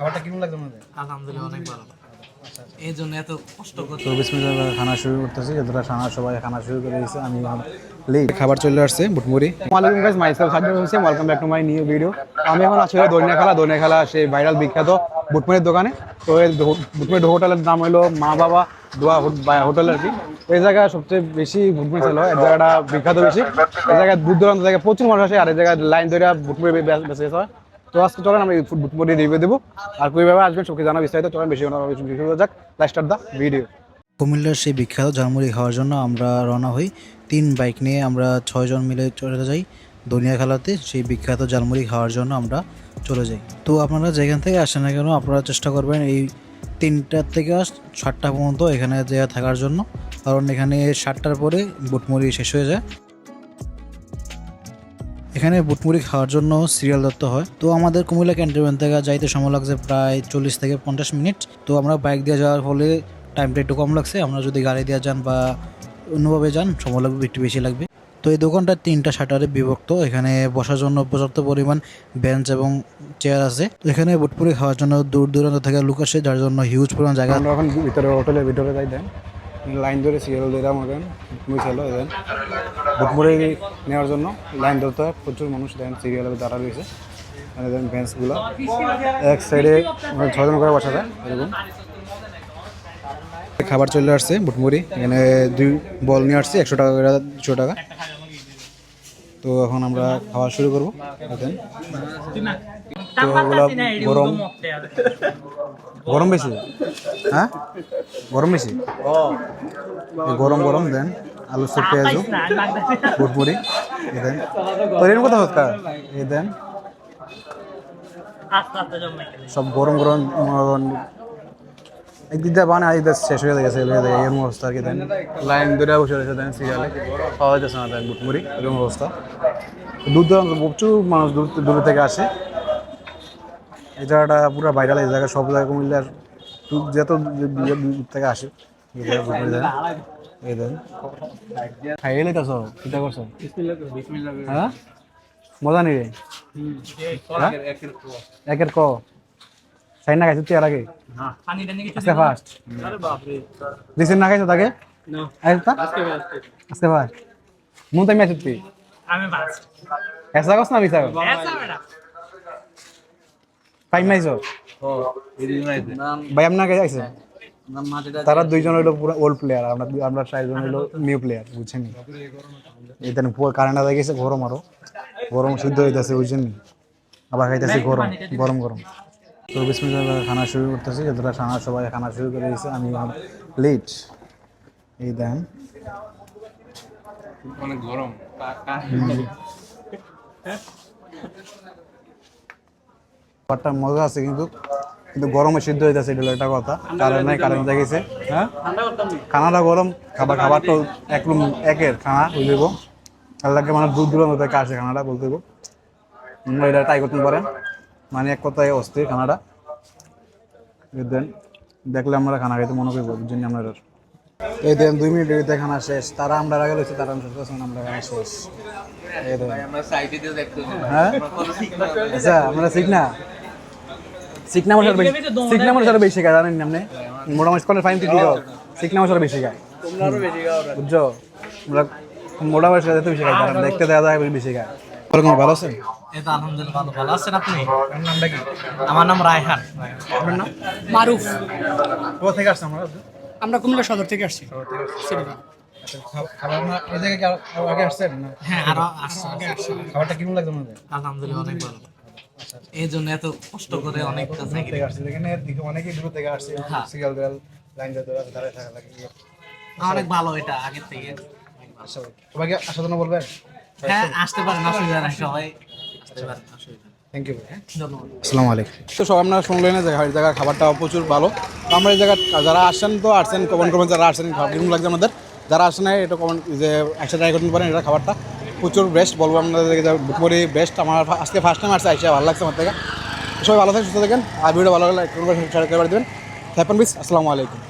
খাবারটা কেমন লাগছে আমাদের আলহামদুলিল্লাহ অনেক ভালো। এই জন্য এত কষ্ট করতে তো বিসমিল্লাহ করে খানা শুরু করতেছি যতটা খানা সবাই খানা শুরু করে দিয়েছে আমি লেট খাবার চলে আসছে ওয়ালাইকুম guys myself Sajjad Hossain welcome back to my new video আমি এখন আছি দৈনিয়া খেলা দৈনিয়া খেলা সেই ভাইরাল বিখ্যাত বুটমুড়ির দোকানে। তো এই বুটমুড়ি হোটেলের নাম হলো মা বাবা দোয়া হোটেল আর কি। এই জায়গায় সবচেয়ে বেশি বুটমুড়ি ছিল এই জায়গাটা বিখ্যাত বেশি। এই জায়গায় দূর দূরান্ত জায়গায় প্রচুর মানুষ আসে আর এই জায়গায় লাইন ধরে বুটমুড়ি বে- বেঁচে হয়। তো আজকে চলেন আমি বুটমুড়ি রিভিউ দেবো। আর কীভাবে আসবেন সবকে জানা বিস্তারিত, চলেন বেশি শুরু যাক। লাস্টার দা ভিডিও কুমিল্লার সেই বিখ্যাত ঝালমুড়ি খাওয়ার জন্য আমরা রওনা হই। তিন বাইক নিয়ে আমরা ছয়জন মিলে চলে যাই দুনিয়া খেলাতে। সেই বিখ্যাত ঝালমুড়ি খাওয়ার জন্য আমরা চলে যাই। তো আপনারা যেখান থেকে আসেন না কেন, আপনারা চেষ্টা করবেন এই তিনটার থেকে সাতটা পর্যন্ত এখানে জায়গা থাকার জন্য। কারণ এখানে সাতটার পরে বুটমুড়ি শেষ হয়ে যায়। এখানে বুটমুড়ি খাওয়ার জন্য সিরিয়াল ধরতে হয়। তো আমাদের কুমিল্লা ক্যান্টনমেন্ট থেকে যাইতে সময় লাগছে প্রায় চল্লিশ থেকে পঞ্চাশ মিনিট। তো আমরা বাইক দিয়ে যাওয়ার ফলে টাইমটা একটু কম লাগছে। আমরা যদি গাড়ি দিয়ে যান বা অন্যভাবে যান, সময় লাগবে, একটু বেশি লাগবে। তো এই দোকানটা তিনটা শাটারে বিভক্ত। এখানে বসার জন্য পর্যাপ্ত পরিমাণ বেঞ্চ এবং চেয়ার আছে। তো এখানে বুটপুরি খাওয়ার জন্য দূর দূরান্ত থেকে লোক আসে, যার জন্য হিউজ পরিমাণ জায়গা এখন ভিতরে হোটেলের ভিতরে যাই দেন। লাইন ধরে সিরিয়াল দিলাম ওখান বুঝছিল দেন বুটমুড়ি নেওয়ার জন্য লাইন ধরতে প্রচুর মানুষ দেন সিরিয়ালে দাঁড়া রয়েছে। আর দেন বেঞ্চগুলো এক সাইডে ছজন করে বসা যায়, এরকম। খাবার চলে আসছে বুটমুড়ি এখানে দুই বল নিয়ে আসছি, একশো টাকা করে, দুশো টাকা। তো এখন আমরা খাওয়া শুরু করব। দেখেন তো ওগুলো গরম গরম বেশি? হ্যাঁ? গরম বেশি? গরম গরম দেন। আলু সুপ পেঁয়াজু বুটমুড়ি এ দেন। তো এর কথা হচ্ছে এ দেন। সব গরম গরম মনে একদিক দিয়ে আজ শেষ হয়ে গেছে এরকম অবস্থা আর কি দেন। লাইন ধরে বসে রয়েছে দেন সিরিয়ালে। পাওয়া যাচ্ছে না দেন বুটমুড়ি এরকম অবস্থা। দূর দূরান্ত প্রচুর মানুষ দূর দূরে থেকে আসে। এই জায়গাটা পুরো ভাইরাল এই জায়গা সব জায়গা কুমিল্লার যত দূর দূর থেকে আসে। এই জায়গা বুটমুড়ি দেন এই দেন। খাই এলে তো সব চিন্তা করছ? হ্যাঁ? মজা নেই রে হ্যাঁ? একের ক। সাইড না খাইছো তুই আর আগে? আজকে ফার্স্ট দিছেন না খাইছো তাকে? আজকে ফার্স্ট মন তাই ম্যাচ তুই? আমি বাস এসা কস না মিছা টাইম নাইছো ভাই আপনার কাছে আইছে তারা দুইজন হলো পুরো ওল্ড প্লেয়ার আমরা আমরা চারজন হলো নিউ প্লেয়ার বুঝছেন এখানে পুরো কারেন্ট আদায় গেছে গরম আরও। গরম সিদ্ধ হইতেছে বুঝছেন আবার খাইতেছি গরম গরম গরম। তো বিসমিল্লাহ করে খানা শুরু করতেছি যতটা খানা সবাই খানা শুরু করে দিয়েছে আমি লেট এই দেন। অনেক গরম। মজা আছে কিন্তু কিন্তু গরমে সিদ্ধ হইতেছে এটা একটা কথা। কারেন্ট নাই কারেন্ট গেছে হ্যাঁ? খানাটা গরম খাবার খাবারটা এক রুম একের খানা বুঝে দেবো আল্লাহকে মানে দূর দূরান্ত থেকে আসে খানাটা বলতে দেবো আপনারা এটা ট্রাই করতে পারেন মানে এক কথায় অস্থির খানাটা। দেন দেখলে আমরা খানা খাইতে মনে করব বুঝছেন আমরা এই দেন দুই মিনিট দেরিতে খানা শেষ। তারা আমরা আগে লইছি তারা শেষ আমরা খানা শেষ। এই দেন। আমরা সাইডে দিয়ে দেখতে হ্যাঁ? আচ্ছা আমরা শিখ না? বেশি বেশি। জানেন আপনি? মোটামুটি স্কলের ফাইন বেশি বুঝছ? আমরা মোটামুটি সাথে বেশি খাই দেখতে দেখা যায় বেশি খায় ওরকম ভালো আছেন? এই তো আলহামদুলিল্লাহ ভালো। ভালো আছেন আপনি? আমার নাম রায়হান। আপনার নাম? মারুফ। কোথা থেকে আসছেন আমরা? আমরা কুমিল্লা সদর থেকে আসছি। হ্যাঁ খাবারটা আমাদের আলহামদুলিল্লাহ অনেক ভালো। এই জন্য এত কষ্ট করে জায়গা থেকে আসছে। এখানে দিকে অনেকেই দূর থেকে আসছে। সিরিয়াল দেয়াল লাইন ধরে দাঁড়ায় থাকা লাগে। অনেক ভালো এটা আগের থেকে। আচ্ছা সবাইকে আসার জন্য বলবেন? হ্যাঁ আসতে পারেন অসুবিধা নাই সবাই আসতে পারেন অসুবিধা নেই। থ্যাংক ইউ ভাই। ধন্যবাদ। আসসালামু আলাইকুম। তো সব আপনারা শুনলেন যে এই জায়গার খাবারটা প্রচুর ভালো। আমরা এই জায়গা যারা আসছেন তো আসছেন কমেন্ট করবেন যারা আসছেন খাবার কেমন লাগছে আমাদের? যারা আসেন না এটা কমেন্ট যে একসাথে ট্রাই করতে পারেন এটা খাবারটা। প্রচুর বেস্ট বলব আপনাদেরকে দুপুরে বেস্ট আমার আজকে ফার্স্ট টাইম আসছে, আইসা ভালো লাগছে আমার থেকে। সবাই ভালো থাকেন, সুস্থ থাকেন। আর ভিডিও ভালো লাগলে একটু শেয়ার করে দেবেন। হ্যাপেন বিস আসসালামু আলাইকুম।